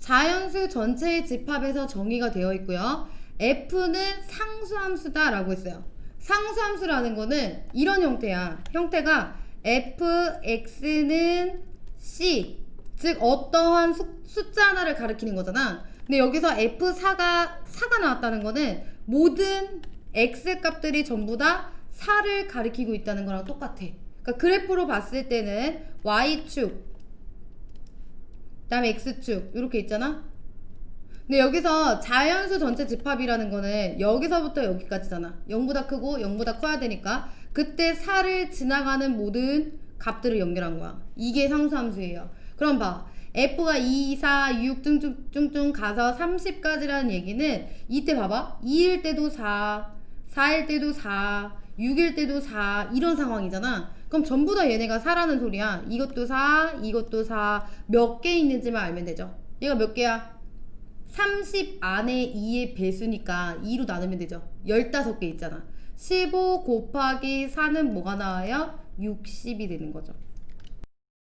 자연수 전체의 집합에서 정의가 되어 있고요. F는 상수함수다 라고 했어요. 상수함수라는 거는 이런 형태야. 형태가 fx는 c 즉 어떠한 수, 숫자 하나를 가리키는 거잖아. 근데 여기서 f4가 4가 나왔다는 거는 모든 x 값들이 전부 다 4를 가리키고 있다는 거랑 똑같아. 그러니까 그래프로 봤을 때는 y축 그 다음에 x축 이렇게 있잖아. 근데 여기서 자연수 전체 집합이라는 거는 여기서부터 여기까지잖아. 0보다 크고 0보다 커야 되니까 그때 4를 지나가는 모든 값들을 연결한 거야. 이게 상수함수예요. 그럼 봐. f가 2, 4, 6 뚱뚱뚱뚱 가서 30까지라는 얘기는 이때 봐봐. 2일 때도 4, 4일 때도 4, 6일 때도 4 이런 상황이잖아. 그럼 전부 다 얘네가 4라는 소리야. 이것도 4, 이것도 4. 몇 개 있는지만 알면 되죠. 얘가 몇 개야? 30 안에 2의 배수니까 2로 나누면 되죠. 15개 있잖아. 15 곱하기 4는 뭐가 나와요? 60이 되는 거죠.